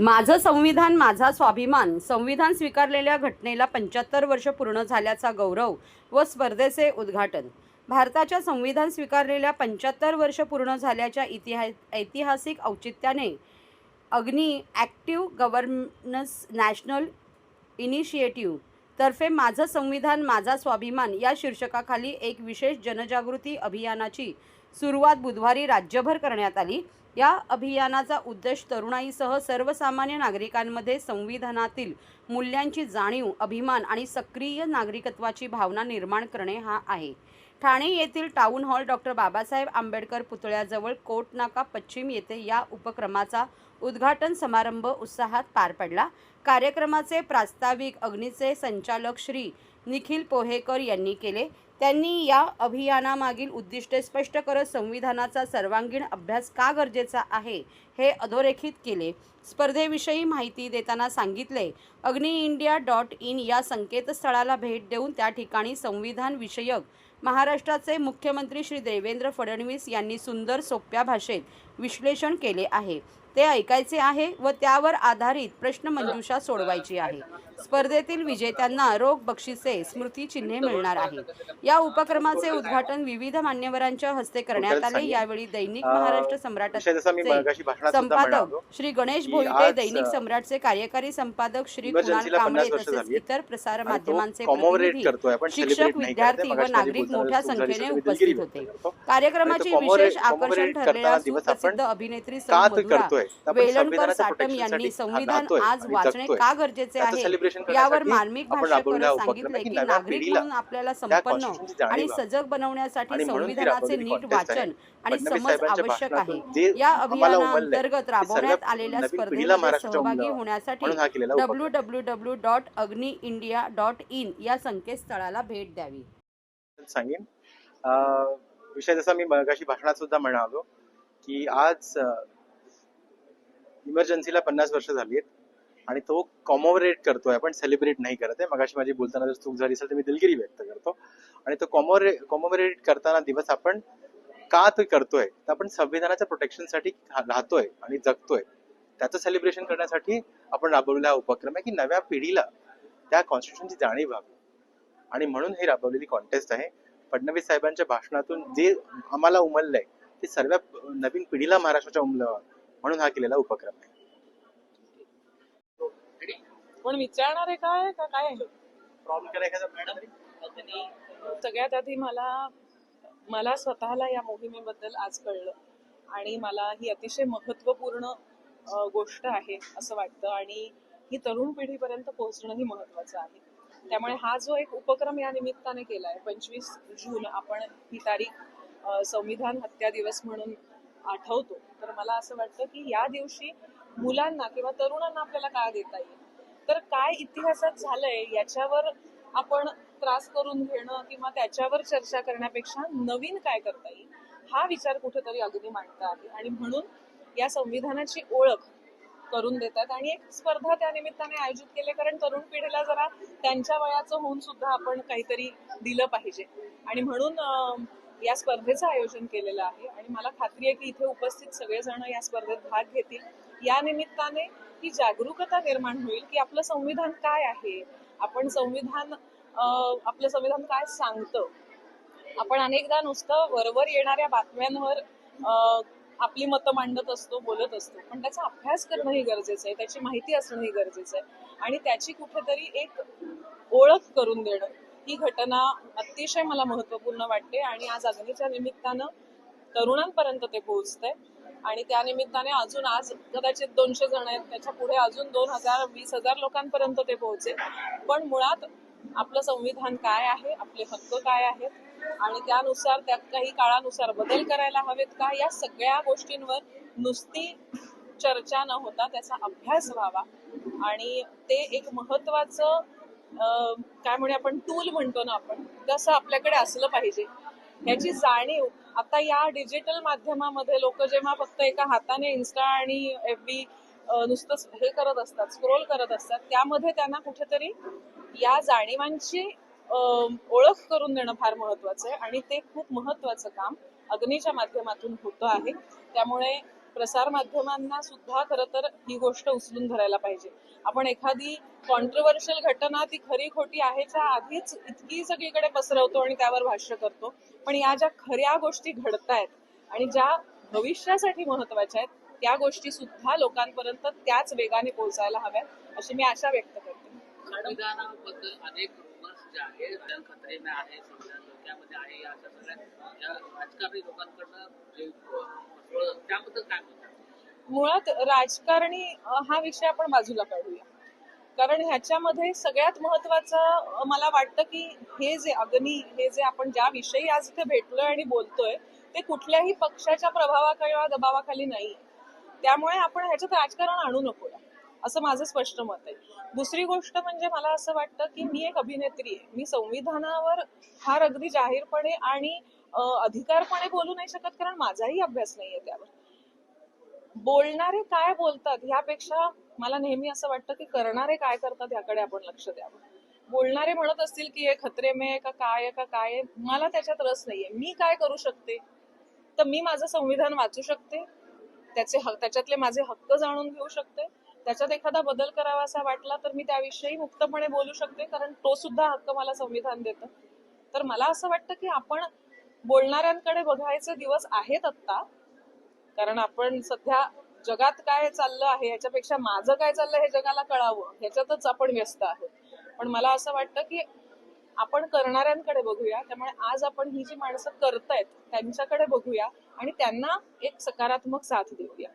माझं संविधान माझा स्वाभिमान संविधान स्वीकारलेल्या घटनेला पंच्याहत्तर वर्ष पूर्ण झाल्याचा गौरव व स्पर्धेचे उद्घाटन. भारताच्या संविधान स्वीकारलेल्या पंच्याहत्तर वर्ष पूर्ण झाल्याच्या इतिहा ऐतिहासिक औचित्याने अग्नी ॲक्टिव्ह गव्हर्नन्स नॅशनल इनिशिएटिव्ह तर्फे माझं संविधान माझा स्वाभिमान या शीर्षकाखाली एक विशेष जनजागृती अभियानाची सुरुवात बुधवारी राज्यभर करण्यात आली. या अभियानाचा उद्देश तरुणाईसह सर्वसामान्य नागरिकांमध्ये संविधानातील मूल्यांची जाणीव अभिमान आणि सक्रिय नागरिकत्वाची भावना निर्माण करणे हा आहे. ठाणे येथील town hall doctor Babasaheb Ambedkar पुतळ्याजवळ कोटनाका पश्चिम येथे या उपक्रमाचा उद्घाटन समारंभ उत्साहात पार पडला. कार्यक्रमाचे प्रास्ताविक अग्नीचे संचालक श्री निखिल पोहेकर यांनी केले. त्यांनी या अभियानामागील उद्दिष्टे स्पष्ट करत संविधानाचा सर्वांगीण अभ्यास का गरजेचा आहे हे अधोरेखित केले. स्पर्धेविषयी माहिती देताना सांगितले अग्नि इंडिया डॉट इन या संकेतस्थळाला भेट देऊन त्या ठिकाणी संविधान विषयक महाराष्ट्राचे मुख्यमंत्री श्री देवेंद्र फडणवीस यांनी सुंदर सोप्या भाषेत विश्लेषण केले आहे. ते ऐकायचे आहे व त्यावर आधारित प्रश्नमंजुषा सोडवायची आहे. स्पर्धेतील विजेत्यांना रोख बक्षिसे स्मृतिचिन्हे मिळणार आहे. या उपक्रमाचे उद्घाटन विविध मान्यवरांच्या हस्ते करण्यात आले. यावेळी दैनिक महाराष्ट्र सम्राटाचे म्हणत संपादक श्री गणेश भोईटे दैनिक सम्राटचे कार्यकारी संपादक श्री कुणाल कांबळे 50 वर्ष तसेच आहेत. इतर प्रसार माध्यमांचे शिक्षक विद्यार्थी व. नागरिक मोठ्या संख्येने उपस्थित होते. कार्यक्रमाची विशेष आकर्षण आपण सुप्रसिद्ध अभिनेत्री सौ मधुरा वेलणकर साटम यांनी संविधान आज वाचणे. का गरजेचे आहे यावर मार्मिक आपण भाष्य राबवलेला करत उपक्रम सांगितले आहे की नागरिक म्हणून आपल्याला संपन्न आणि. सजग बनवण्यासाठी संविधानाचे नीट. वाचन आणि समज आवश्यक आहे या अभियानाअंतर्गत राबवण्यात आलेल्या स्पर्धेमध्ये सहभागी. होण्यासाठी W W W dot Agni India dot in या संकेतस्थळाला भेट द्यावी सांगेन विषय जसा मी मगाशी भाषणात सुद्धा म्हणालो की आज इमर्जन्सीला पन्नास वर्ष झाली आहेत आणि तो कॉमोरेट करतोय. आपण सेलिब्रेट नाही करत आहे. मगाशी माझी बोलताना जर चूक झाली असेल तर मी दिलगिरी व्यक्त करतो. आणि तो कॉमोरे कॉमोरेट करताना दिवस आपण का तो करतोय? तर आपण संविधानाच्या प्रोटेक्शनसाठी राहतोय आणि जगतोय. त्याचं सेलिब्रेशन करण्यासाठी आपण राबवलेला हा उपक्रम आहे की नव्या पिढीला त्या कॉन्स्टिट्यूशनची जाणीव व्हावी. आणि म्हणून हे राबवलेली कॉन्टेस्ट आहे. फडणवीस साहेबांच्या भाषणातून जे आम्हाला उमललंय ते सर्व नवीन पिढीला महाराष्ट्राच्या उमलवा म्हणून हा केलेला उपक्रम आहे. पण विचारणार आहे काय? का काय प्रॉब्लेम करा एखादा मॅडम सगळ्यात आधी मला मला स्वतःला या मोहिमेबद्दल आज कळलं. आणि मला ही अतिशय महत्त्वपूर्ण अ, गोष्ट आहे असं वाटतं. आणि ही तरुण पिढीपर्यंत पोहोचणंही महत्त्वाचं आहे. त्यामुळे हा जो एक उपक्रम या निमित्ताने केला आहे पंचवीस जून आपण ही तारीख संविधान हत्या दिवस म्हणून आठवतो. तर मला असं वाटतं की या दिवशी मुलांना किंवा तरुणांना आपल्याला काय देता येईल? तर काय इतिहासात झालंय याच्यावर आपण त्रास करून घेणं किंवा त्याच्यावर चर्चा करण्यापेक्षा नवीन काय करता येईल? हा विचार कुठेतरी अगदी मांडता आहे. आणि म्हणून या संविधानाची ओळख करून देतात. आणि एक स्पर्धा त्या निमित्ताने आयोजित केले कारण तरुण पिढीला जरा त्यांच्या वयाचं होऊन सुद्धा आपण काहीतरी दिलं पाहिजे. आणि म्हणून या स्पर्धेचं आयोजन केलेलं आहे आणि मला खात्री आहे की इथे उपस्थित सगळेजण या स्पर्धेत भाग घेतील. या निमित्ताने ही जागरूकता निर्माण होईल की आपलं संविधान काय आहे? आपण संविधान आपलं संविधान काय सांगतं? आपण अनेकदा नुसतं वरवर येणाऱ्या बातम्यांवर अं, आपली मतं मांडत असतो बोलत असतो. पण त्याचा अभ्यास करणंही गरजेचं आहे. त्याची माहिती असणंही गरजेचं आहे. आणि त्याची कुठेतरी एक ओळख करून देणं. ही घटना अतिशय मला महत्त्वपूर्ण वाटते आणि आज अग्नीच्या निमित्तानं तरुणांपर्यंत ते पोहोचतंय. आणि त्या निमित्ताने अजून आज कदाचित दोनशे जण आहेत. त्याच्या पुढे अजून दोन हजार वीस हजार लोकांपर्यंत ते पोहोचेल. पण मुळात आपलं संविधान काय आहे? आपले हक्क काय आहेत? आणि त्यानुसार त्यात काही काळानुसार बदल करायला हवेत का? या सगळ्या गोष्टींवर नुसती चर्चा न होता त्याचा अभ्यास व्हावा. आणि ते एक महत्वाचं काय म्हणे आपण टूल म्हणतो ना आपण तसं आपल्याकडे असलं पाहिजे. ह्याची जाणीव आता या डिजिटल माध्यमामध्ये लोक जेव्हा फक्त एका हाताने इन्स्टा आणि एफ बी नुसतं हे करत असतात स्क्रोल करत असतात त्यामध्ये त्यांना कुठेतरी या जाणीवांची ओळख करून देणं फार महत्वाचं आहे. आणि ते खूप महत्वाचं काम अग्नीच्या माध्यमातून होतं आहे. त्यामुळे प्रसार माध्यमांना सुद्धा खरं तर ही गोष्ट उचलून धरायला पाहिजे. आपण एखादी कॉन्ट्रोवर्शियल घटना ती खरी खोटी आहेच्या आधीच इतकी सगळीकडे पसरवतो आणि त्यावर भाष्य करतो. पण या ज्या खऱ्या गोष्टी घडतायत आणि ज्या भविष्यासाठी महत्त्वाच्या आहेत त्या गोष्टी सुद्धा लोकांपर्यंत त्याच वेगाने पोहोचायला हव्यात अशी मी आशा व्यक्त करते. संविधानाबद्दल अनेक रुमर्स जे आहे खतरेने आहे त्यामध्ये आहे या अशा सगळ्या राजकारणी लोकांकडनं त्याबद्दल काय मुळात राजकारणी हा विषय आपण बाजूला काढूया. कारण ह्याच्यामध्ये सगळ्यात महत्वाचं मला वाटतं की हे जे अग्नी हे जे आपण ज्या विषयी आज इथे भेटलोय आणि बोलतोय ते कुठल्याही पक्षाच्या प्रभावाखाली किंवा दबावाखाली नाही. त्यामुळे आपण ह्याच्यात राजकारण आणू नकोया असं माझं स्पष्ट मत आहे. दुसरी गोष्ट म्हणजे मला असं वाटतं की मी एक अभिनेत्री आहे. मी संविधानावर फार अगदी जाहीरपणे आणि अधिकारपणे बोलू नाही शकत कारण माझाही अभ्यास नाहीये त्यावर. बोलणारे काय बोलतात ह्यापेक्षा मला नेहमी असं वाटतं की करणारे काय करतात ह्याकडे आपण लक्ष द्यावं. बोलणारे म्हणत असतील की हे खतरे मे आहे का काय का काय मला त्याच्यात रस नाहीये. मी काय करू शकते? तर मी माझं संविधान वाचू शकते? त्याचे हक त्याच्यातले माझे हक्क जाणून घेऊ शकते? त्याच्यात एखादा बदल करावा असा वाटला तर मी त्याविषयी मुक्तपणे बोलू शकते? कारण तो सुद्धा हक्क मला संविधान देतं. तर मला असं वाटतं की आपण बोलणाऱ्यांकडे बघायचे दिवस आहेत आत्ता. कारण आपण सध्या जगात काय चाललं आहे याच्यापेक्षा माझं काय चाललंय हे जगाला कळावं ह्याच्यातच आपण व्यस्त आहोत. पण मला असं वाटतं की आपण करणाऱ्यांकडे बघूया त्यामुळे आज आपण ही जी माणसं करतायत त्यांच्याकडे बघूया आणि त्यांना एक सकारात्मक साथ देऊया.